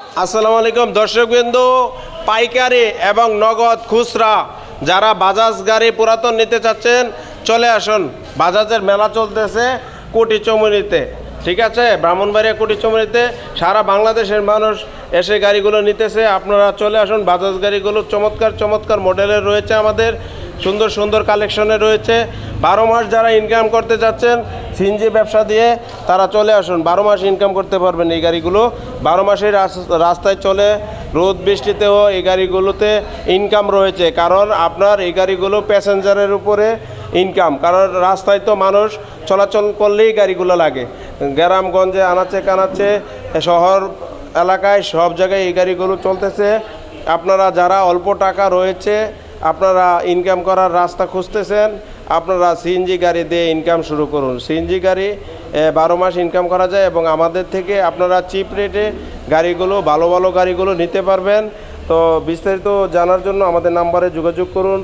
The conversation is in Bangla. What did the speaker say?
আসসালামু আলাইকুম, দর্শকবৃন্দু, পাইকারি এবং নগদ খুচরা যারা বাজাজ গাড়ি পুরাতন নিতে চাচ্ছেন, চলে আসুন। বাজাজের মেলা চলতেছে কোটি চমুনিতে। ঠিক আছে? ব্রাহ্মণবাড়িয়া কোটি চমুনিতে সারা বাংলাদেশের মানুষ এসে গাড়িগুলো নিতেছে। আপনারা চলে আসুন, বাজাজ গাড়িগুলো চমৎকার চমৎকার মডেলের রয়েছে আমাদের। সুন্দর সুন্দর কালেকশনে রয়েছে। বারো মাস যারা ইনকাম করতে যাচ্ছেন সিএনজি ব্যবসা দিয়ে তারা চলে আসুন। বারো মাস ইনকাম করতে পারবেন এই গাড়িগুলো। বারো মাসের রাস্তায় চলে, রোদ বৃষ্টিতেও এই গাড়িগুলোতে ইনকাম রয়েছে। কারণ আপনার এই গাড়িগুলো প্যাসেঞ্জারের উপরে ইনকাম কারণ রাস্তায় তো মানুষ চলাচল করলেই গাড়িগুলো লাগে। গ্রামগঞ্জে আনাচে কানাচে, শহর এলাকায় সব জায়গায় এই গাড়িগুলো চলতেছে। আপনারা যারা অল্প টাকা রয়েছে আপনারা ইনকাম করার রাস্তা খুঁজতেছেন, আপনারা সিএনজি গাড়ি দিয়ে ইনকাম শুরু করুন। সিএনজি গাড়ি বারো মাস ইনকাম করা যায় এবং আমাদের থেকে আপনারা চিপ রেটে গাড়িগুলো, ভালো ভালো গাড়িগুলো নিতে পারবেন। তো বিস্তারিত জানার জন্য আমাদের নাম্বারে যোগাযোগ করুন।